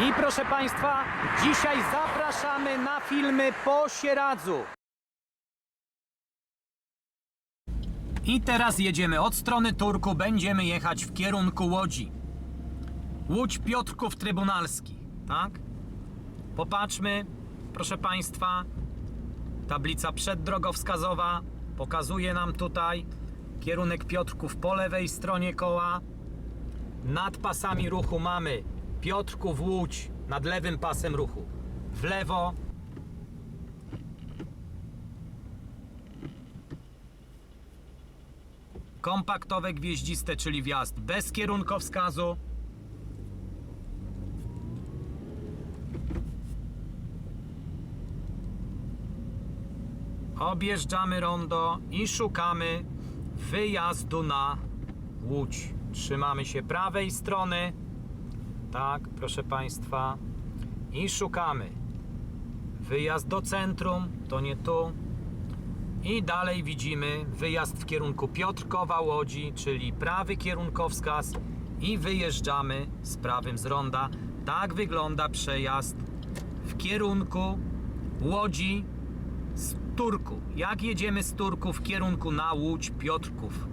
I proszę Państwa, dzisiaj zapraszamy na filmy po Sieradzu. I teraz jedziemy od strony Turku, będziemy jechać w kierunku Łodzi. Łódź Piotrków Trybunalski, tak? Popatrzmy, proszę Państwa, tablica przeddrogowskazowa pokazuje nam tutaj kierunek Piotrków po lewej stronie koła. Nad pasami ruchu mamy Piotrków Łódź nad lewym pasem ruchu. W lewo kompaktowe gwieździste, czyli wjazd bez kierunkowskazu. Objeżdżamy rondo i szukamy wyjazdu na Łódź. Trzymamy się prawej strony. Tak, proszę Państwa. I szukamy. Wyjazd do centrum, to nie tu. I dalej widzimy wyjazd w kierunku Piotrkowa Łodzi, czyli prawy kierunkowskaz i wyjeżdżamy z prawym z ronda. Tak wygląda przejazd w kierunku Łodzi z Turku. Jak jedziemy z Turku w kierunku na Łódź Piotrków?